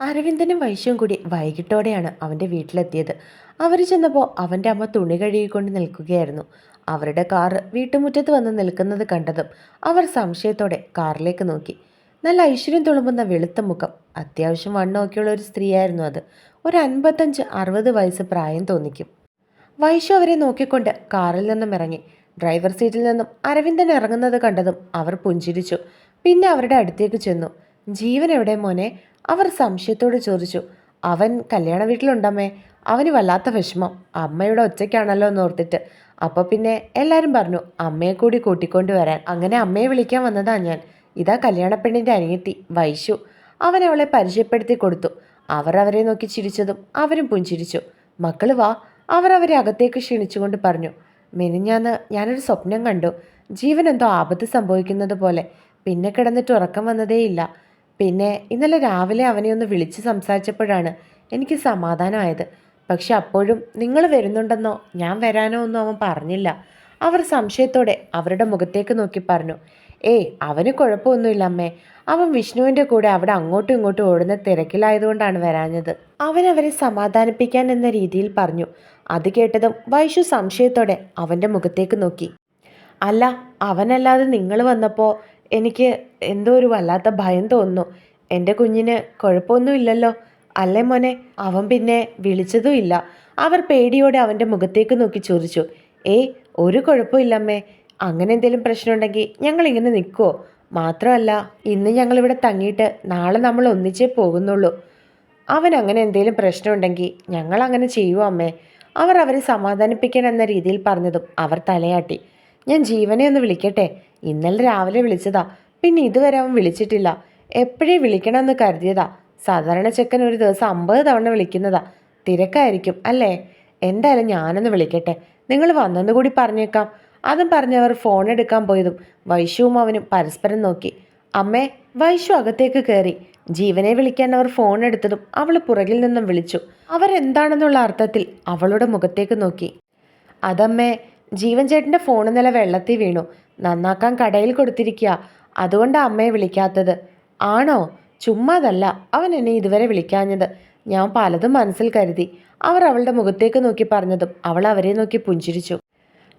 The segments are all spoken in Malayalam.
അരവിന്ദനും വൈശ്യവും കൂടി വൈകിട്ടോടെയാണ് അവന്റെ വീട്ടിലെത്തിയത്. അവർ ചെന്നപ്പോൾ അവന്റെ അമ്മ തുണി കഴുകിക്കൊണ്ട് നിൽക്കുകയായിരുന്നു. അവരുടെ കാറ് വീട്ടുമുറ്റത്ത് വന്ന് നിൽക്കുന്നത് കണ്ടതും അവർ സംശയത്തോടെ കാറിലേക്ക് നോക്കി. നല്ല ഐശ്വര്യം തുളുമ്പുന്ന വെളുത്ത മുഖം അത്യാവശ്യം വണ്ണമൊക്കെയുള്ള ഒരു സ്ത്രീയായിരുന്നു അത്. ഒരു അൻപത്തഞ്ച് അറുപത് വയസ്സ് പ്രായം തോന്നിക്കും. വൈശു അവരെ നോക്കിക്കൊണ്ട് കാറിൽ നിന്നും ഇറങ്ങി. ഡ്രൈവർ സീറ്റിൽ നിന്നും അരവിന്ദൻ ഇറങ്ങുന്നത് കണ്ടതും അവർ പുഞ്ചിരിച്ചു. പിന്നെ അവരുടെ അടുത്തേക്ക് ചെന്നു. ജീവൻ എവിടെ മോനെ? അവർ സംശയത്തോട് ചോദിച്ചു അവൻ കല്യാണ വീട്ടിലുണ്ടമ്മേ അവന് വല്ലാത്ത വിഷമം. അമ്മയുടെ ഒച്ചയ്ക്കാണല്ലോ എന്ന് ഓർത്തിട്ട്. അപ്പോൾ പിന്നെ എല്ലാവരും പറഞ്ഞു അമ്മയെ കൂടി കൂട്ടിക്കൊണ്ട് വരാൻ. അങ്ങനെ അമ്മയെ വിളിക്കാൻ വന്നതാ ഞാൻ. ഇതാ കല്യാണപ്പെണ്ണിന്റെ അനിയത്തി വൈശു. അവൻ അവളെ പരിചയപ്പെടുത്തി കൊടുത്തു. അവർ അവരെ നോക്കി ചിരിച്ചതും അവരും പുഞ്ചിരിച്ചു. മക്കൾ വാ. അവർ അവരെ അകത്തേക്ക് ക്ഷണിച്ചുകൊണ്ട് പറഞ്ഞു മെനിഞ്ഞാന്ന് ഞാനൊരു സ്വപ്നം കണ്ടു. ജീവൻ എന്തോ ആപത്ത് സംഭവിക്കുന്നത് പോലെ. പിന്നെ കിടന്നിട്ട് ഉറക്കം വന്നതേയില്ല. പിന്നെ ഇന്നലെ രാവിലെ അവനെ ഒന്ന് വിളിച്ച് സംസാരിച്ചപ്പോഴാണ് എനിക്ക് സമാധാനമായത്. പക്ഷെ അപ്പോഴും നിങ്ങൾ വരുന്നുണ്ടെന്നോ? ഞാൻ വരാനോ ഒന്നും അവൻ പറഞ്ഞില്ല. അവർ സംശയത്തോടെ അവരുടെ മുഖത്തേക്ക് നോക്കി പറഞ്ഞു. ഏയ് അവന് കുഴപ്പമൊന്നുമില്ല അമ്മേ. അവൻ വിഷ്ണുവിന്റെ കൂടെ അവിടെ അങ്ങോട്ടും ഇങ്ങോട്ടും ഓടുന്ന തിരക്കിലായതുകൊണ്ടാണ് വരാഞ്ഞത്. അവൻ അവരെ സമാധാനിപ്പിക്കാൻ എന്ന രീതിയിൽ പറഞ്ഞു. അത് കേട്ടതും വൈഷു സംശയത്തോടെ അവന്റെ മുഖത്തേക്ക് നോക്കി. അല്ല അവനല്ലാതെ നിങ്ങൾ വന്നപ്പോൾ എനിക്ക് എന്തോ ഒരു വല്ലാത്ത ഭയം തോന്നുന്നു. എന്റെ കുഞ്ഞിന് കുഴപ്പമൊന്നുമില്ലല്ലോ. അല്ലേ മോനെ? അവൻ പിന്നെ വിളിച്ചതുമില്ല അവർ പേടിയോടെ അവന്റെ മുഖത്തേക്ക് നോക്കി ചോദിച്ചു. ഏയ് ഒരു കുഴപ്പമില്ലമ്മേ. അങ്ങനെ എന്തെങ്കിലും പ്രശ്നമുണ്ടെങ്കിൽ ഞങ്ങളിങ്ങനെ നിൽക്കുമോ മാത്രമല്ല ഇന്ന് ഞങ്ങളിവിടെ തങ്ങിയിട്ട് നാളെ നമ്മൾ ഒന്നിച്ചേ പോകുന്നുള്ളൂ. അവൻ അങ്ങനെ എന്തെങ്കിലും പ്രശ്നമുണ്ടെങ്കിൽ ഞങ്ങൾ അങ്ങനെ ചെയ്യുമോ അമ്മേ? അവർ അവരെ സമാധാനിപ്പിക്കാൻ എന്ന രീതിയിൽ പറഞ്ഞതും അവർ തലയാട്ടി. ഞാൻ ജീവനെ ഒന്ന് വിളിക്കട്ടെ. ഇന്നലെ രാവിലെ വിളിച്ചതാ. പിന്നെ ഇതുവരെ അവൻ വിളിച്ചിട്ടില്ല. എപ്പോഴേ വിളിക്കണമെന്ന് കരുതിയതാ. സാധാരണ ചെക്കൻ ഒരു ദിവസം അമ്പത് തവണ വിളിക്കുന്നതാ. തിരക്കായിരിക്കും അല്ലേ? എന്തായാലും ഞാനൊന്ന് വിളിക്കട്ടെ. നിങ്ങൾ വന്നെന്ന് കൂടി പറഞ്ഞേക്കാം. അതും പറഞ്ഞവർ ഫോൺ എടുക്കാൻ പോയതും വൈശുവും അവനും പരസ്പരം നോക്കി. അമ്മേ വൈശു അകത്തേക്ക് കയറി. ജീവനെ വിളിക്കാൻ അവർ ഫോൺ എടുത്തതും അവൾ പുറകിൽ നിന്നും വിളിച്ചു. അവരെന്താണെന്നുള്ള അർത്ഥത്തിൽ അവളുടെ മുഖത്തേക്ക് നോക്കി. അതമ്മേ ജീവൻ ചേട്ടന്റെ ഫോൺ ഇന്നലെ വെള്ളത്തിൽ വീണു. നന്നാക്കാൻ കടയിൽ കൊടുത്തിരിക്കുക. അതുകൊണ്ടാണ് അമ്മയെ വിളിക്കാത്തത്. ആണോ? ചുമ്മാതല്ല. അവൻ എന്നെ ഇതുവരെ വിളിക്കാഞ്ഞത്. ഞാൻ പലതും മനസ്സിൽ കരുതി. അവർ അവളുടെ മുഖത്തേക്ക് നോക്കി പറഞ്ഞതും അവൾ അവരെ നോക്കി പുഞ്ചിരിച്ചു.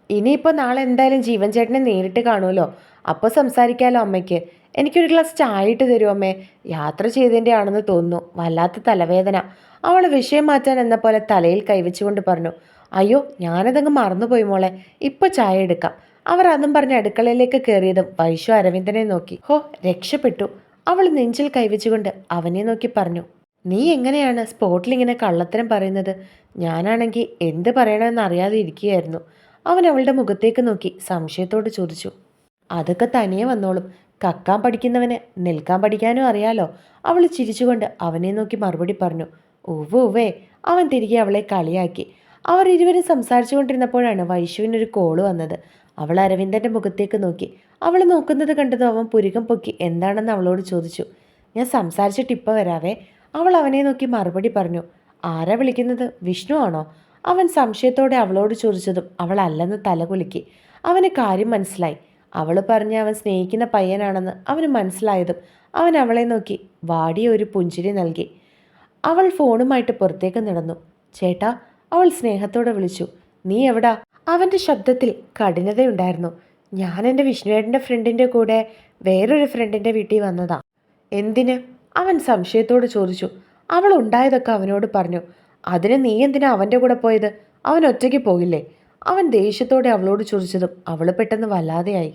ഇനിയിപ്പോൾ നാളെ എന്തായാലും ജീവൻ ചേട്ടനെ നേരിട്ട് കാണുമല്ലോ. അപ്പോൾ സംസാരിക്കാമല്ലോ അമ്മയ്ക്ക്. എനിക്കൊരു ഗ്ലാസ് ചായ ഇട്ട് തരുമോ അമ്മേ. യാത്ര ചെയ്തതിന്റെ ആണെന്ന് തോന്നുന്നു. വല്ലാത്ത തലവേദന. അവൾ വിഷയം മാറ്റാൻ എന്ന പോലെ തലയിൽ കൈവച്ചുകൊണ്ട് പറഞ്ഞു. അയ്യോ ഞാനതങ്ങ് മറന്നുപോയി മോളെ. ഇപ്പോൾ ചായ എടുക്കാം. അവർ അതും പറഞ്ഞ് അടുക്കളയിലേക്ക് കയറിയതും വൈശു അരവിന്ദനെ നോക്കി. ഹോ രക്ഷപ്പെട്ടു. അവൾ നെഞ്ചിൽ കൈവച്ചുകൊണ്ട് അവനെ നോക്കി പറഞ്ഞു. നീ എങ്ങനെയാണ് സ്പോട്ടിൽ ഇങ്ങനെ കള്ളത്തരം പറയുന്നത്? ഞാനാണെങ്കിൽ എന്ത് പറയണമെന്ന് അറിയാതെ ഇരിക്കുകയായിരുന്നു. അവൻ അവളുടെ മുഖത്തേക്ക് നോക്കി സംശയത്തോട് ചോദിച്ചു. അതൊക്കെ തനിയെ വന്നോളും. കക്കാൻ പഠിക്കുന്നവന് നിൽക്കാൻ പഠിക്കാനും അറിയാലോ. അവൾ ചിരിച്ചുകൊണ്ട് അവനെ നോക്കി മറുപടി പറഞ്ഞു. ഉവ്വ് ഉവ്വേ. അവൻ തിരികെ അവളെ കളിയാക്കി. അവർ ഇരുവരും സംസാരിച്ചു കൊണ്ടിരുന്നപ്പോഴാണ് വൈശുവിനൊരു കോൾ വന്നത്. അവൾ അരവിന്ദന്റെ മുഖത്തേക്ക് നോക്കി. അവൾ നോക്കുന്നത് കണ്ടതും അവൻ പുരുകം പൊക്കി. എന്താണെന്ന് അവളോട് ചോദിച്ചു. ഞാൻ സംസാരിച്ചിട്ട് ഇപ്പം വരാവേ. അവൾ അവനെ നോക്കി മറുപടി പറഞ്ഞു. ആരാ വിളിക്കുന്നത്? വിഷ്ണു ആണോ? അവൻ സംശയത്തോടെ അവളോട് ചോദിച്ചതും അവൾ അല്ലെന്ന് തലകുലുക്കി അവന് കാര്യം മനസ്സിലായി. അവൾ പറഞ്ഞ അവൻ സ്നേഹിക്കുന്ന പയ്യനാണെന്ന് അവന് മനസ്സിലായതും അവൻ അവളെ നോക്കി. വാടിയ ഒരു പുഞ്ചിരി നൽകി. അവൾ ഫോണുമായിട്ട് പുറത്തേക്ക് നടന്നു. ചേട്ടാ അവൾ സ്നേഹത്തോടെ വിളിച്ചു നീ എവിടാ? അവന്റെ ശബ്ദത്തിൽ കഠിനതയുണ്ടായിരുന്നു. ഞാൻ എന്റെ വിഷ്ണുവേട്ടന്റെ ഫ്രണ്ടിന്റെ കൂടെ വേറൊരു ഫ്രണ്ടിന്റെ വീട്ടിൽ വന്നതാ. എന്തിന്? അവൻ സംശയത്തോട് ചോദിച്ചു. അവൾ ഉണ്ടായതൊക്കെ അവനോട് പറഞ്ഞു. അതിന് നീ എന്തിനാ അവന്റെ കൂടെ പോയത്? അവൻ ഒറ്റയ്ക്ക് പോയില്ലേ? അവൻ ദേഷ്യത്തോടെ അവളോട് ചോദിച്ചതും അവൾ പെട്ടെന്ന് വല്ലാതെയായി.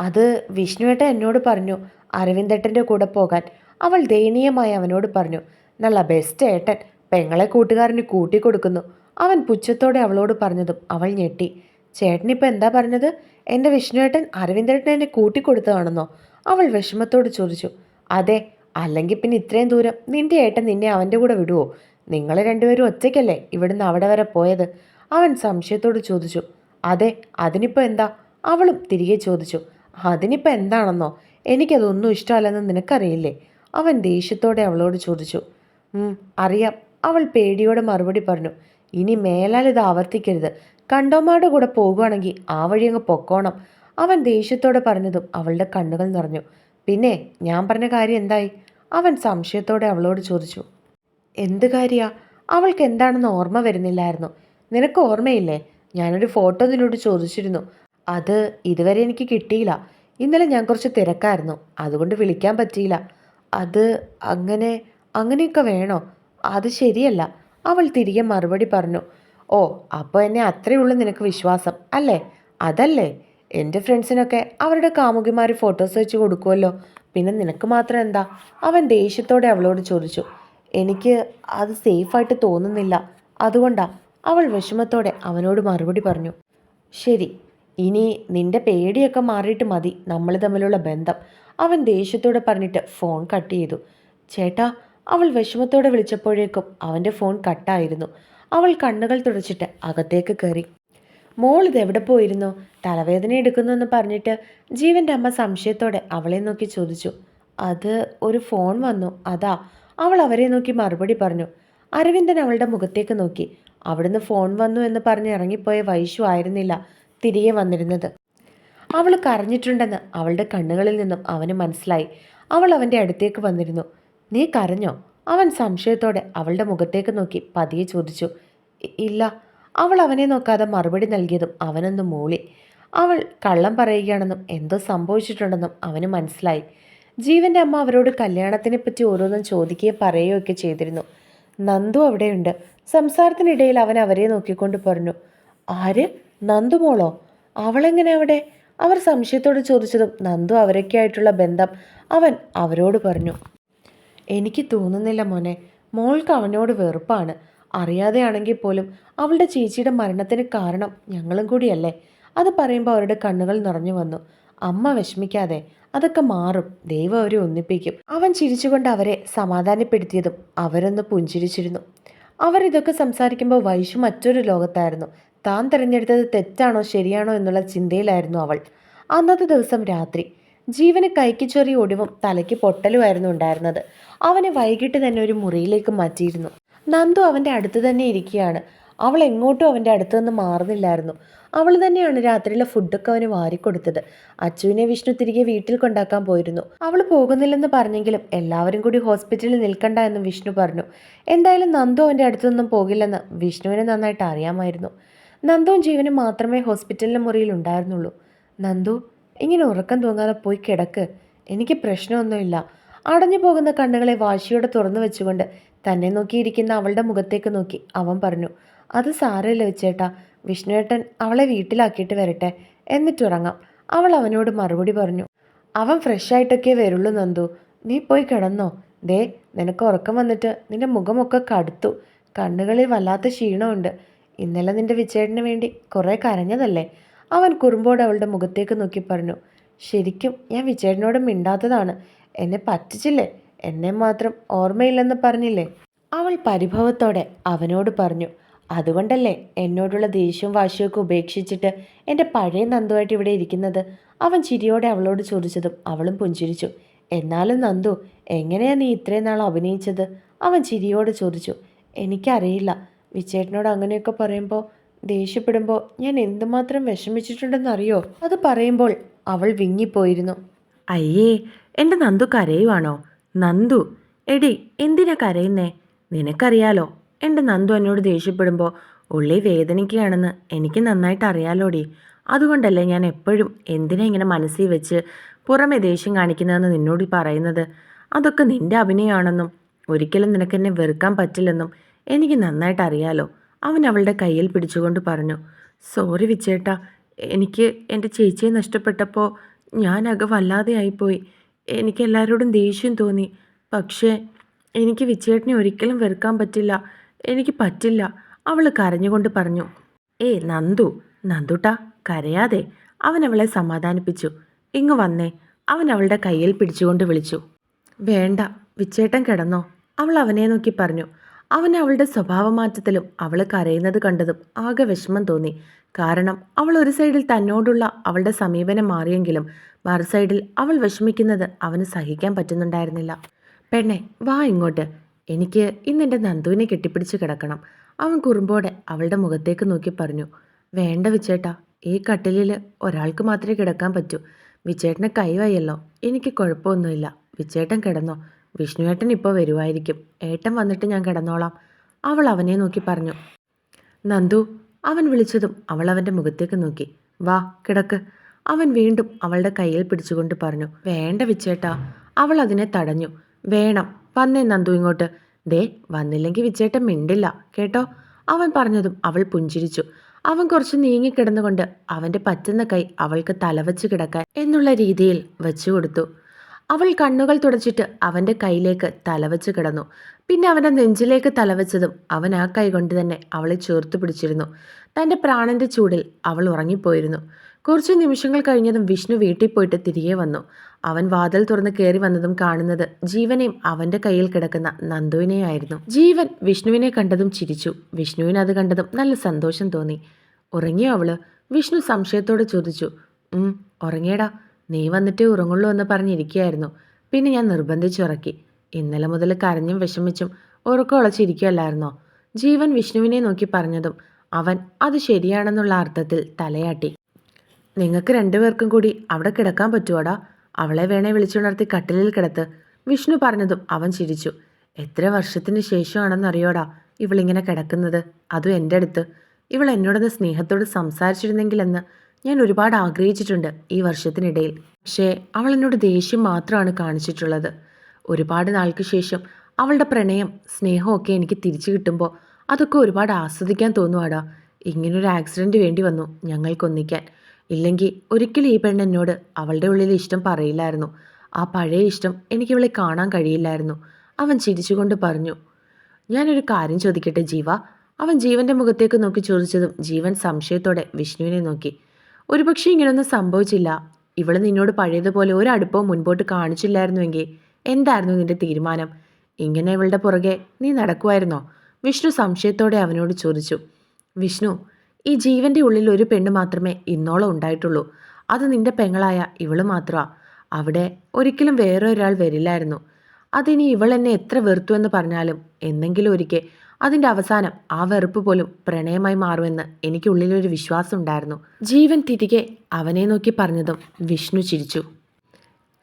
അത് വിഷ്ണുവേട്ടൻ എന്നോട് പറഞ്ഞു അരവിന്ദേട്ടന്റെ കൂടെ പോകാൻ. അവൾ ദയനീയമായി അവനോട് പറഞ്ഞു നല്ല ബെസ്റ്റ് ഏട്ടൻ. പെങ്ങളെ കൂട്ടുകാരന് കൂട്ടിക്കൊടുക്കുന്നു അവൻ പുച്ഛത്തോടെ അവളോട് പറഞ്ഞതും അവൾ ഞെട്ടി. ചേട്ടനിപ്പോൾ എന്താ പറഞ്ഞത്? എന്റെ വിഷ്ണുവേട്ടൻ അരവിന്ദേട്ടൻ എന്നെ കൂട്ടിക്കൊടുത്തതാണെന്നോ അവൾ വിഷമത്തോട് ചോദിച്ചു. അതെ അല്ലെങ്കിൽ പിന്നെ ഇത്രയും ദൂരം നിന്റെ ഏട്ടൻ നിന്നെ അവന്റെ കൂടെ വിടുവോ? നിങ്ങൾ രണ്ടുപേരും ഒറ്റയ്ക്കല്ലേ ഇവിടുന്ന് അവിടെ വരെ പോയത്? അവൻ സംശയത്തോട് ചോദിച്ചു. അതെ അതിനിപ്പോൾ എന്താ? അവളും തിരികെ ചോദിച്ചു. അതിനിപ്പോൾ എന്താണെന്നോ? എനിക്കതൊന്നും ഇഷ്ടമല്ലെന്ന് നിനക്കറിയില്ലേ? അവൻ ദേഷ്യത്തോടെ അവളോട് ചോദിച്ചു. "ഉം, അറിയാം. അവൾ പേടിയോടെ മറുപടി പറഞ്ഞു ഇനി മേലാൽ ഇത് ആവർത്തിക്കരുത്. കണ്ടോമാരുടെ കൂടെ പോകുവാണെങ്കിൽ ആ വഴി അങ്ങ് പൊക്കോണം. അവൻ ദേഷ്യത്തോടെ പറഞ്ഞതും അവളുടെ കണ്ണുകൾ നിറഞ്ഞു. പിന്നെ ഞാൻ പറഞ്ഞ കാര്യം എന്തായി? അവൻ സംശയത്തോടെ അവളോട് ചോദിച്ചു. എന്ത് കാര്യാ? അവൾക്ക് എന്താണെന്ന് ഓർമ്മ വരുന്നില്ലായിരുന്നു. നിനക്ക് ഓർമ്മയില്ലേ? ഞാനൊരു ഫോട്ടോ നിന്നോട് ചോദിച്ചിരുന്നു. അത് ഇതുവരെ എനിക്ക് കിട്ടിയില്ല. ഇന്നലെ ഞാൻ കുറച്ച് തിരക്കായിരുന്നു. അതുകൊണ്ട് വിളിക്കാൻ പറ്റിയില്ല. അത് അങ്ങനെ അങ്ങനെയൊക്കെ വേണോ? അത് ശരിയല്ല. അവൾ തിരികെ മറുപടി പറഞ്ഞു ഓ അപ്പോൾ എന്നെ അത്രയേ ഉള്ളൂ നിനക്ക് വിശ്വാസം അല്ലേ? അതല്ലേ? എന്റെ ഫ്രണ്ട്സിനൊക്കെ അവരുടെ കാമുകിമാർ ഫോട്ടോസ് വെച്ച് കൊടുക്കുമല്ലോ പിന്നെ നിനക്ക് മാത്രം എന്താ? അവൻ ദേഷ്യത്തോടെ അവളോട് ചോദിച്ചു എനിക്ക് അത് സേഫായിട്ട് തോന്നുന്നില്ല. അതുകൊണ്ടാ? അവൾ വിഷമത്തോടെ അവനോട് മറുപടി പറഞ്ഞു ശരി ഇനി നിന്റെ പേടിയൊക്കെ മാറിയിട്ട് മതി. നമ്മൾ തമ്മിലുള്ള ബന്ധം. അവൻ ദേഷ്യത്തോടെ പറഞ്ഞിട്ട് ഫോൺ കട്ട് ചെയ്തു ചേട്ടാ അവൾ വിഷമത്തോടെ വിളിച്ചപ്പോഴേക്കും അവന്റെ ഫോൺ കട്ടായിരുന്നു. അവൾ കണ്ണുകൾ തുടച്ചിട്ട് അകത്തേക്ക് കയറി. മോൾ ഇതെവിടെ പോയിരുന്നു? തലവേദന എടുക്കുന്നു എന്ന് പറഞ്ഞിട്ട് ജീവന്റെ അമ്മ സംശയത്തോടെ അവളെ നോക്കി ചോദിച്ചു. അത് ഒരു ഫോൺ വന്നു. അതാ. അവൾ അവരെ നോക്കി മറുപടി പറഞ്ഞു. അരവിന്ദൻ അവളുടെ മുഖത്തേക്ക് നോക്കി. അവിടുന്ന് ഫോൺ വന്നു എന്ന് പറഞ്ഞ് ഇറങ്ങിപ്പോയ വൈശു ആയിരുന്നില്ല തിരികെ വന്നിരുന്നത്. അവൾ കരഞ്ഞിട്ടുണ്ടെന്ന് അവളുടെ കണ്ണുകളിൽ നിന്നും അവന് മനസ്സിലായി. അവൾ അവന്റെ അടുത്തേക്ക് വന്നിരുന്നു. നീ കരഞ്ഞോ? അവൻ സംശയത്തോടെ അവളുടെ മുഖത്തേക്ക് നോക്കി പതിയെ ചോദിച്ചു. ഇല്ല അവൾ അവനെ നോക്കാതെ മറുപടി നൽകിയതും അവനൊന്ന് മൂളി. അവൾ കള്ളം പറയുകയാണെന്നും എന്തോ സംഭവിച്ചിട്ടുണ്ടെന്നും അവന് മനസ്സിലായി. ജീവന്റെ അമ്മ അവരോട് കല്യാണത്തിനെ പറ്റി ഓരോന്നും ചോദിക്കുകയും പറയുകയൊക്കെ ചെയ്തിരുന്നു. നന്ദു അവിടെയുണ്ട്. സംസാരത്തിനിടയിൽ അവൻ അവരെ നോക്കിക്കൊണ്ട് പറഞ്ഞു ആര്? നന്ദു മോളോ? അവളെങ്ങനെ അവിടെ? അവർ സംശയത്തോട് ചോദിച്ചതും നന്ദു അവരൊക്കെയായിട്ടുള്ള ബന്ധം അവൻ അവരോട് പറഞ്ഞു. എനിക്ക് തോന്നുന്നില്ല മോനെ. മോൾക്ക് അവനോട് വെറുപ്പാണ്. അറിയാതെയാണെങ്കിൽ പോലും അവളുടെ ചേച്ചിയുടെ മരണത്തിന് കാരണം ഞങ്ങളും കൂടിയല്ലേ? അത് പറയുമ്പോൾ അവരുടെ കണ്ണുകൾ നിറഞ്ഞു വന്നു. അമ്മ വിഷമിക്കാതെ അതൊക്കെ മാറും. ദൈവം അവരെ ഒന്നിപ്പിക്കും. അവൻ ചിരിച്ചുകൊണ്ട് അവരെ സമാധാനപ്പെടുത്തിയതും അവരൊന്ന് പുഞ്ചിരിച്ചിരുന്നു. അവരിതൊക്കെ സംസാരിക്കുമ്പോൾ വൈഷു മറ്റൊരു ലോകത്തായിരുന്നു. താൻ തിരഞ്ഞെടുത്തത് തെറ്റാണോ ശരിയാണോ എന്നുള്ള ചിന്തയിലായിരുന്നു അവൾ. അന്നത്തെ ദിവസം രാത്രി ജീവന് കൈക്ക് ചെറിയ ഒടിവും തലയ്ക്ക് പൊട്ടലുമായിരുന്നു ഉണ്ടായിരുന്നത്. അവനെ വൈകിട്ട് തന്നെ ഒരു മുറിയിലേക്ക് മാറ്റിയിരുന്നു. നന്ദു അവന്റെ അടുത്ത് തന്നെ ഇരിക്കുകയാണ്. അവൾ എങ്ങോട്ടും അവന്റെ അടുത്ത് നിന്ന് മാറുന്നില്ലായിരുന്നു. അവൾ തന്നെയാണ് രാത്രിയിലെ ഫുഡൊക്കെ അവന് വാരിക്കൊടുത്തത്. അച്ചുവിനെ വിഷ്ണു തിരികെ വീട്ടിൽ കൊണ്ടാക്കാൻ പോയിരുന്നു. അവൾ പോകുന്നില്ലെന്ന് പറഞ്ഞെങ്കിലും എല്ലാവരും കൂടി ഹോസ്പിറ്റലിൽ നിൽക്കണ്ട എന്ന് വിഷ്ണു പറഞ്ഞു. എന്തായാലും നന്ദു അവന്റെ അടുത്തൊന്നും പോകില്ലെന്ന് വിഷ്ണുവിനെ നന്നായിട്ട് അറിയാമായിരുന്നു. നന്ദുവും ജീവനും മാത്രമേ ഹോസ്പിറ്റലിലെ മുറിയിൽ ഉണ്ടായിരുന്നുള്ളൂ. നന്ദു? ഇങ്ങനെ ഉറക്കം തോന്നാതെ പോയി കിടക്ക്. എനിക്ക് പ്രശ്നമൊന്നുമില്ല. അടഞ്ഞു പോകുന്ന കണ്ണുകളെ വാശിയോടെ തുറന്നു വെച്ചുകൊണ്ട് തന്നെ നോക്കിയിരിക്കുന്ന അവളുടെ മുഖത്തേക്ക് നോക്കി അവൻ പറഞ്ഞു അത് സാരമില്ല വെച്ചേട്ടാ. വിഷ്ണുവേട്ടൻ അവളെ വീട്ടിലാക്കിയിട്ട് വരട്ടെ. എന്നിട്ടുറങ്ങാം അവൾ അവനോട് മറുപടി പറഞ്ഞു അവൻ ഫ്രഷായിട്ടൊക്കെ വരുള്ളൂ നന്ദു. നീ പോയി കിടന്നോ. ദേ നിനക്ക് ഉറക്കം വന്നിട്ട് നിന്റെ മുഖമൊക്കെ കടുത്തു. കണ്ണുകളിൽ വല്ലാത്ത ക്ഷീണമുണ്ട്. ഇന്നലെ നിന്റെ വിച്ചേട്ടന് വേണ്ടി കുറേ കരഞ്ഞതല്ലേ? അവൻ കുറുമ്പോട് അവളുടെ മുഖത്തേക്ക് നോക്കി പറഞ്ഞു ശരിക്കും ഞാൻ വിജയനോട് മിണ്ടാത്തതാണ്. എന്നെ പറ്റിച്ചില്ലേ? എന്നെ മാത്രം ഓർമ്മയില്ലെന്ന് പറഞ്ഞില്ലേ? അവൾ പരിഭവത്തോടെ അവനോട് പറഞ്ഞു അതുകൊണ്ടല്ലേ എന്നോടുള്ള ദേഷ്യവും വാശിയൊക്കെ ഉപേക്ഷിച്ചിട്ട് എന്റെ പഴയ നന്ദുവായിട്ട് ഇവിടെ ഇരിക്കുന്നത്? അവൻ ചിരിയോടെ അവളോട് ചോദിച്ചതും അവളും പുഞ്ചിരിച്ചു എന്നാലും നന്ദു എങ്ങനെയാ നീ ഇത്രയും നാൾ അഭിനയിച്ചത്? അവൻ ചിരിയോട് ചോദിച്ചു എനിക്കറിയില്ല. വിച്ചേട്ടനോട് അങ്ങനെയൊക്കെ പറയുമ്പോൾ ദേഷ്യപ്പെടുമ്പോൾ ഞാൻ എന്തുമാത്രം വിഷമിച്ചിട്ടുണ്ടെന്നറിയോ? അത് പറയുമ്പോൾ അവൾ വിങ്ങിപ്പോയിരുന്നു. അയ്യേ എന്റെ നന്ദു കരയുവാണോ? നന്ദു എടി എന്തിനാ കരയുന്നേ? നിനക്കറിയാലോ എന്റെ നന്ദു എന്നോട് ദേഷ്യപ്പെടുമ്പോൾ ഉള്ളി വേദനിക്കുകയാണെന്ന് എനിക്ക് നന്നായിട്ട് അറിയാലോടി. അതുകൊണ്ടല്ലേ ഞാൻ എപ്പോഴും എന്തിനാ ഇങ്ങനെ മനസ്സിൽ വെച്ച് പുറമെ ദേഷ്യം കാണിക്കുന്നതെന്ന് നിന്നോട് പറയുന്നത്? അതൊക്കെ നിന്റെ അഭിനയമാണെന്നും ഒരിക്കലും നിനക്കെന്നെ വെറുക്കാൻ പറ്റില്ലെന്നും എനിക്ക് നന്നായിട്ട് അറിയാലോ. അവൻ അവളുടെ കയ്യിൽ പിടിച്ചുകൊണ്ട് പറഞ്ഞു സോറി വിച്ചേട്ട എനിക്ക് എന്റെ ചേച്ചിയെ നഷ്ടപ്പെട്ടപ്പോൾ ഞാനകെ വല്ലാതെ ആയിപ്പോയി. എനിക്ക് എല്ലാവരോടും ദേഷ്യം തോന്നി. പക്ഷേ എനിക്ക് വിച്ചേട്ടനെ ഒരിക്കലും വെറുക്കാൻ പറ്റില്ല. എനിക്ക് പറ്റില്ല അവൾ കരഞ്ഞുകൊണ്ട് പറഞ്ഞു. ഏ നന്ദു നന്ദുട്ടാ കരയാതെ അവൻ അവളെ സമാധാനിപ്പിച്ചു. ഇങ്ങ് വന്നേ അവൻ അവളുടെ കയ്യിൽ പിടിച്ചുകൊണ്ട് വിളിച്ചു. വേണ്ട വിച്ചേട്ടൻ കിടന്നോ അവൾ അവനെ നോക്കി പറഞ്ഞു. അവൻ അവളുടെ സ്വഭാവമാറ്റത്തിലും അവൾ കരയുന്നത് കണ്ടതും ആകെ വിഷമം തോന്നി. കാരണം അവൾ ഒരു സൈഡിൽ തന്നോടുള്ള അവളുടെ സമീപനം മാറിയെങ്കിലും മറു സൈഡിൽ അവൾ വിഷമിക്കുന്നത് അവന് സഹിക്കാൻ പറ്റുന്നുണ്ടായിരുന്നില്ല. പെണ്ണെ വാ ഇങ്ങോട്ട്. എനിക്ക് ഇന്നെന്റെ നന്ദുവിനെ കെട്ടിപ്പിടിച്ച് കിടക്കണം. അവൻ കുറുമ്പോടെ അവളുടെ മുഖത്തേക്ക് നോക്കി പറഞ്ഞു. വേണ്ട വിച്ചേട്ടാ ഈ കട്ടിലിൽ ഒരാൾക്ക് മാത്രമേ കിടക്കാൻ പറ്റൂ. വിച്ചേട്ടന് കൈവായല്ലോ എനിക്ക് കുഴപ്പമൊന്നുമില്ല. വിച്ചേട്ടൻ കിടന്നോ. വിഷ്ണുവേട്ടൻ ഇപ്പോൾ വരുമായിരിക്കും ഏട്ടൻ വന്നിട്ട് ഞാൻ കിടന്നോളാം. അവൾ അവനെ നോക്കി പറഞ്ഞു. നന്ദു അവൻ വിളിച്ചതും അവൾ അവന്റെ മുഖത്തേക്ക് നോക്കി. വാ കിടക്ക്. അവൻ വീണ്ടും അവളുടെ കയ്യിൽ പിടിച്ചുകൊണ്ട് പറഞ്ഞു. വേണ്ട വിച്ചേട്ടാ അവൾ അതിനെ തടഞ്ഞു. വേണം വന്നേ നന്ദു ഇങ്ങോട്ട്. ദേ വന്നില്ലെങ്കിൽ വിച്ചേട്ടൻ മിണ്ടില്ല കേട്ടോ? അവൻ പറഞ്ഞതും അവൾ പുഞ്ചിരിച്ചു. അവൻ കുറച്ച് നീങ്ങിക്കിടന്നുകൊണ്ട് അവന്റെ പറ്റുന്ന കൈ അവൾക്ക് തലവച്ച് കിടക്കാൻ എന്നുള്ള രീതിയിൽ വെച്ചു കൊടുത്തു. അവൾ കണ്ണുകൾ തുടച്ചിട്ട് അവന്റെ കയ്യിലേക്ക് തലവച്ച് കിടന്നു. പിന്നെ അവന്റെ നെഞ്ചിലേക്ക് തലവച്ചതും അവൻ ആ കൈ കൊണ്ട് തന്നെ അവളെ ചേർത്ത് പിടിച്ചിരുന്നു. തന്റെ പ്രാണന്റെ ചൂടിൽ അവൾ ഉറങ്ങിപ്പോയിരുന്നു. കുറച്ച് നിമിഷങ്ങൾ കഴിഞ്ഞതും വിഷ്ണു വീട്ടിൽ പോയിട്ട് തിരികെ വന്നു. അവൻ വാതിൽ തുറന്ന് കയറി വന്നതും കാണുന്നത് ജീവനെയും അവന്റെ കയ്യിൽ കിടക്കുന്ന നന്ദുവിനെയായിരുന്നു. ജീവൻ വിഷ്ണുവിനെ കണ്ടതും ചിരിച്ചു. വിഷ്ണുവിന് അത് കണ്ടതും നല്ല സന്തോഷം തോന്നി. ഉറങ്ങിയോ അവൾ? വിഷ്ണു സംശയത്തോടെ ചോദിച്ചു. ഉം ഉറങ്ങിയടാ. നീ വന്നിട്ട് ഉറങ്ങുള്ളൂ എന്ന് പറഞ്ഞിരിക്കുകയായിരുന്നു. പിന്നെ ഞാൻ നിർബന്ധിച്ചുറക്കി. ഇന്നലെ മുതൽ കരഞ്ഞും വിഷമിച്ചും ഉറക്കമുളച്ചിരിക്കുകയല്ലായിരുന്നോ ജീവൻ വിഷ്ണുവിനെ നോക്കി പറഞ്ഞതും അവൻ അത് ശരിയാണെന്നുള്ള അർത്ഥത്തിൽ തലയാട്ടി. നിങ്ങൾക്ക് രണ്ടുപേർക്കും കൂടി അവിടെ കിടക്കാൻ പറ്റുവാടാ? അവളെ വേണേ വിളിച്ചുണർത്തി കട്ടിലിൽ കിടത്ത്. വിഷ്ണു പറഞ്ഞതും അവൻ ചിരിച്ചു. എത്ര വർഷത്തിന് ശേഷമാണെന്നറിയോടാ ഇവളിങ്ങനെ കിടക്കുന്നത്? അതും എന്റെ അടുത്ത്. ഇവൾ എന്നോടൊന്ന് സ്നേഹത്തോട് സംസാരിച്ചിരുന്നെങ്കിലെന്ന് ഞാൻ ഒരുപാട് ആഗ്രഹിച്ചിട്ടുണ്ട് ഈ വർഷത്തിനിടയിൽ. പക്ഷേ അവൾ എന്നോട് ദേഷ്യം മാത്രമാണ് കാണിച്ചിട്ടുള്ളത്. ഒരുപാട് നാൾക്ക് ശേഷം അവളുടെ പ്രണയം സ്നേഹമൊക്കെ എനിക്ക് തിരിച്ചു കിട്ടുമ്പോൾ അതൊക്കെ ഒരുപാട് ആസ്വദിക്കാൻ തോന്നുവാടാ. ഇങ്ങനൊരു ആക്സിഡന്റ് വേണ്ടി വന്നു ഞങ്ങൾക്കൊന്നിക്കാൻ ഇല്ലെങ്കിൽ ഒരിക്കലും ഈ പെണ്ണ് എന്നോട് അവളുടെ ഉള്ളിൽ ഇഷ്ടം പറയില്ലായിരുന്നു. ആ പഴയ ഇഷ്ടം എനിക്ക് ഇവളെ കാണാൻ കഴിയില്ലായിരുന്നു. അവൻ ചിരിച്ചുകൊണ്ട് പറഞ്ഞു ഞാനൊരു കാര്യം ചോദിക്കട്ടെ ജീവ? അവൻ ജീവന്റെ മുഖത്തേക്ക് നോക്കി ചോദിച്ചതും ജീവൻ സംശയത്തോടെ വിഷ്ണുവിനെ നോക്കി. ഒരുപക്ഷെ ഇങ്ങനൊന്നും സംഭവിച്ചില്ല. ഇവൾ നിന്നോട് പഴയതുപോലെ ഒരു അടുപ്പം മുൻപോട്ട് കാണിച്ചില്ലായിരുന്നുവെങ്കിൽ എന്തായിരുന്നു നിന്റെ തീരുമാനം? ഇങ്ങനെ ഇവളുടെ പുറകെ നീ നടക്കുമായിരുന്നോ വിഷ്ണു സംശയത്തോടെ അവനോട് ചോദിച്ചു. വിഷ്ണു ഈ ജീവന്റെ ഉള്ളിൽ ഒരു പെണ്ണ് മാത്രമേ ഇന്നോളം ഉണ്ടായിട്ടുള്ളൂ. അത് നിന്റെ പെങ്ങളായ ഇവൾ മാത്രമാ. അവിടെ ഒരിക്കലും വേറെ ഒരാൾ വരില്ലായിരുന്നു. അതിനി ഇവൾ എന്നെ എത്ര വെറുത്തു എന്ന് പറഞ്ഞാലും എന്നെങ്കിലും ഒരിക്കൽ അതിന്റെ അവസാനം ആ വെറുപ്പ് പോലും പ്രണയമായി മാറുമെന്ന് എനിക്കുള്ളിലൊരു വിശ്വാസം ഉണ്ടായിരുന്നു ജീവൻ തിരികെ അവനെ നോക്കി പറഞ്ഞതും വിഷ്ണു ചിരിച്ചു.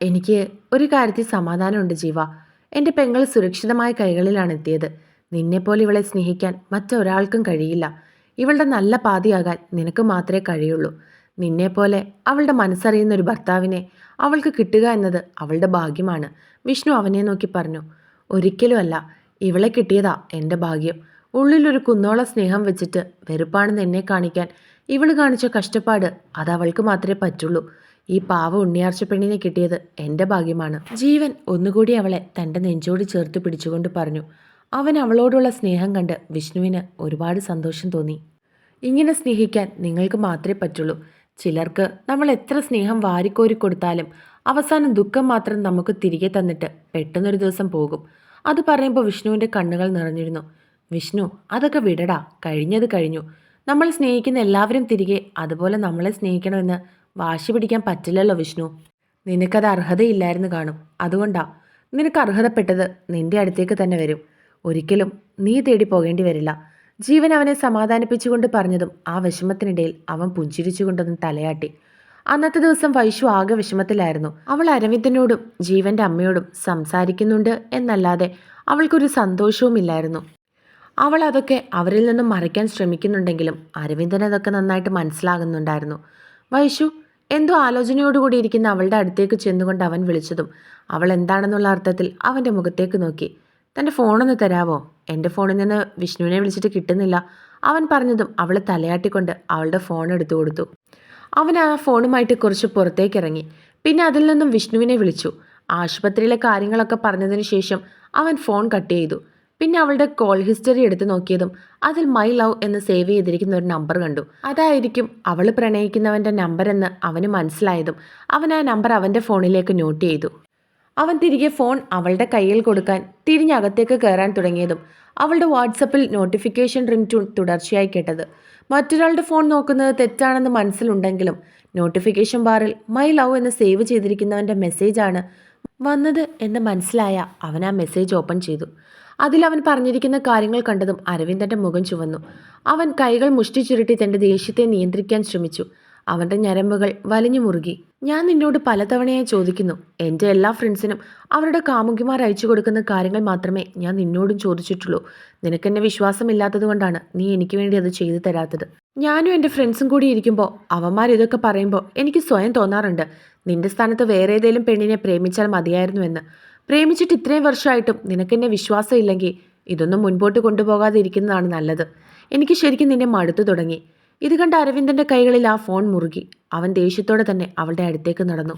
എനിക്ക് ഒരു കാര്യത്തിൽ സമാധാനമുണ്ട് ജീവ. എന്റെ പെങ്ങൾ സുരക്ഷിതമായ കൈകളിലാണ് എത്തിയത്. നിന്നെപ്പോലെ ഇവളെ സ്നേഹിക്കാൻ മറ്റൊരാൾക്കും കഴിയില്ല. ഇവളുടെ നല്ല പാതിയാകാൻ നിനക്ക് മാത്രമേ കഴിയുള്ളൂ. നിന്നെപ്പോലെ അവളുടെ മനസ്സറിയുന്ന ഒരു ഭർത്താവിനെ അവൾക്ക് കിട്ടുക എന്നത് അവളുടെ ഭാഗ്യമാണ്. വിഷ്ണു അവനെ നോക്കി പറഞ്ഞു ഒരിക്കലുമല്ല. ഇവളെ കിട്ടിയതാ എന്റെ ഭാഗ്യം. ഉള്ളിലൊരു കുന്നോള സ്നേഹം വെച്ചിട്ട് വെറുപ്പാണെന്ന് എന്നെ കാണിക്കാൻ ഇവൾ കാണിച്ച കഷ്ടപ്പാട് അത് അവൾക്ക് മാത്രമേ പറ്റുള്ളൂ. ഈ പാവ ഉണ്ണിയാർച്ച പെണ്ണിനെ കിട്ടിയത് എന്റെ ഭാഗ്യമാണ്. ജീവൻ ഒന്നുകൂടി അവളെ തന്റെ നെഞ്ചോട് ചേർത്ത് പിടിച്ചുകൊണ്ട് പറഞ്ഞു. അവൻ അവളോടുള്ള സ്നേഹം കണ്ട് വിഷ്ണുവിന് ഒരുപാട് സന്തോഷം തോന്നി. ഇങ്ങനെ സ്നേഹിക്കാൻ നിങ്ങൾക്ക് മാത്രമേ പറ്റുള്ളൂ. ചിലർക്ക് നമ്മൾ എത്ര സ്നേഹം വാരിക്കോരി കൊടുത്താലും അവസാനം ദുഃഖം മാത്രം നമുക്ക് തിരികെ തന്നിട്ട് പെട്ടെന്നൊരു ദിവസം പോകും. അത് പറയുമ്പോൾ വിഷ്ണുവിന്റെ കണ്ണുകൾ നിറഞ്ഞിരുന്നു. വിഷ്ണു അതൊക്കെ വിടടാ. കഴിഞ്ഞത് കഴിഞ്ഞു. നമ്മൾ സ്നേഹിക്കുന്ന എല്ലാവരും തിരികെ അതുപോലെ നമ്മളെ സ്നേഹിക്കണമെന്ന് വാശി പിടിക്കാൻ പറ്റില്ലല്ലോ വിഷ്ണു. നിനക്കത് അർഹതയില്ലായിരുന്നു കാണും. അതുകൊണ്ടാ. നിനക്ക് അർഹതപ്പെട്ടത് നിന്റെ അടുത്തേക്ക് തന്നെ വരും. ഒരിക്കലും നീ തേടി പോകേണ്ടി വരില്ല. ജീവൻ അവനെ സമാധാനിപ്പിച്ചുകൊണ്ട് പറഞ്ഞതും ആ വിഷമത്തിനിടയിൽ അവൻ പുഞ്ചിരിച്ചുകൊണ്ടൊന്ന് തലയാട്ടി. അന്നത്തെ ദിവസം വൈശു ആകെ വിഷമത്തിലായിരുന്നു. അവൾ അരവിന്ദനോടും ജീവന്റെ അമ്മയോടും സംസാരിക്കുന്നുണ്ട് എന്നല്ലാതെ അവൾക്കൊരു സന്തോഷവും ഇല്ലായിരുന്നു. അവൾ അതൊക്കെ അവരിൽ നിന്നും മറയ്ക്കാൻ ശ്രമിക്കുന്നുണ്ടെങ്കിലും അരവിന്ദൻ അതൊക്കെ നന്നായിട്ട് മനസ്സിലാകുന്നുണ്ടായിരുന്നു. വൈശു എന്തോ ആലോചനയോടുകൂടി ഇരിക്കുന്ന അവളുടെ അടുത്തേക്ക് ചെന്നുകൊണ്ട് അവൻ വിളിച്ചതും അവൾ എന്താണെന്നുള്ള അർത്ഥത്തിൽ അവന്റെ മുഖത്തേക്ക് നോക്കി. തന്റെ ഫോണൊന്ന് തരാവോ? എന്റെ ഫോണിൽ നിന്ന് വിഷ്ണുവിനെ വിളിച്ചിട്ട് കിട്ടുന്നില്ല. അവൻ പറഞ്ഞതും അവൾ തലയാട്ടിക്കൊണ്ട് അവളുടെ ഫോൺ എടുത്തു കൊടുത്തു. അവൻ ആ ഫോണുമായിട്ട് കുറച്ച് പുറത്തേക്ക് ഇറങ്ങി പിന്നെ അതിൽ നിന്നും വിഷ്ണുവിനെ വിളിച്ചു. ആശുപത്രിയിലെ കാര്യങ്ങളൊക്കെ പറഞ്ഞതിന് ശേഷം അവൻ ഫോൺ കട്ട് ചെയ്തു. പിന്നെ അവളുടെ കോൾ ഹിസ്റ്ററി എടുത്ത് നോക്കിയതും അതിൽ മൈ ലവ് എന്ന് സേവ് ചെയ്തിരിക്കുന്ന ഒരു നമ്പർ കണ്ടു. അതായിരിക്കും അവൾ പ്രണയിക്കുന്നവന്റെ നമ്പർ എന്ന് അവന് മനസ്സിലായതും അവൻ ആ നമ്പർ അവന്റെ ഫോണിലേക്ക് നോട്ട് ചെയ്തു. അവൻ തിരികെ ഫോൺ അവളുടെ കയ്യിൽ കൊടുക്കാൻ തിരിഞ്ഞകത്തേക്ക് കയറാൻ തുടങ്ങിയതും അവളുടെ വാട്സപ്പിൽ നോട്ടിഫിക്കേഷൻ റിംഗ് ട്യൂൺ തുടർച്ചയായി കേട്ടത്. മറ്റൊരാളുടെ ഫോൺ നോക്കുന്നത് തെറ്റാണെന്ന് മനസ്സിലുണ്ടെങ്കിലും നോട്ടിഫിക്കേഷൻ ബാറിൽ മൈ ലവ് എന്ന് സേവ് ചെയ്തിരിക്കുന്നവന്റെ മെസ്സേജാണ് വന്നത് എന്ന് മനസ്സിലായ അവൻ ആ മെസ്സേജ് ഓപ്പൺ ചെയ്തു. അതിൽ അവൻ പറഞ്ഞിരിക്കുന്ന കാര്യങ്ങൾ കണ്ടതും അരവിന്ദന്റെ മുഖം ചുവന്നു. അവൻ കൈകൾ മുഷ്ടി ചുരുട്ടി തന്റെ ദേഷ്യത്തെ നിയന്ത്രിക്കാൻ ശ്രമിച്ചു. അവന്റെ ഞരമ്പുകൾ വലിഞ്ഞു മുറുകി. ഞാൻ നിന്നോട് പലതവണയായി ചോദിക്കുന്നു എന്റെ എല്ലാ ഫ്രണ്ട്സിനും അവരുടെ കാമുകിമാർ അയച്ചു കൊടുക്കുന്ന കാര്യങ്ങൾ മാത്രമേ ഞാൻ നിന്നോടും ചോദിച്ചിട്ടുള്ളൂ. നിനക്കെന്നെ വിശ്വാസമില്ലാത്തതുകൊണ്ടാണ് നീ എനിക്ക് വേണ്ടി അത് ചെയ്തു തരാത്തത്. ഞാനും എന്റെ ഫ്രണ്ട്സും കൂടി ഇരിക്കുമ്പോൾ അവന്മാർ ഇതൊക്കെ പറയുമ്പോൾ എനിക്ക് സ്വയം തോന്നാറുണ്ട് നിന്റെ സ്ഥാനത്ത് വേറെ ഏതെങ്കിലും പെണ്ണിനെ പ്രേമിച്ചാൽ മതിയായിരുന്നുവെന്ന് പ്രേമിച്ചിട്ട് ഇത്രയും വർഷമായിട്ടും നിനക്കെന്നെ വിശ്വാസമില്ലെങ്കിൽ ഇതൊന്നും മുൻപോട്ട് കൊണ്ടുപോകാതെ ഇരിക്കുന്നതാണ് നല്ലത്. എനിക്ക് ശരിക്കും നിന്നെ മടുത്തു തുടങ്ങി. ഇത് കണ്ട അരവിന്ദന്റെ കൈകളിൽ ആ ഫോൺ മുറുകി. അവൻ ദേഷ്യത്തോടെ തന്നെ അവളുടെ അടുത്തേക്ക് നടന്നു.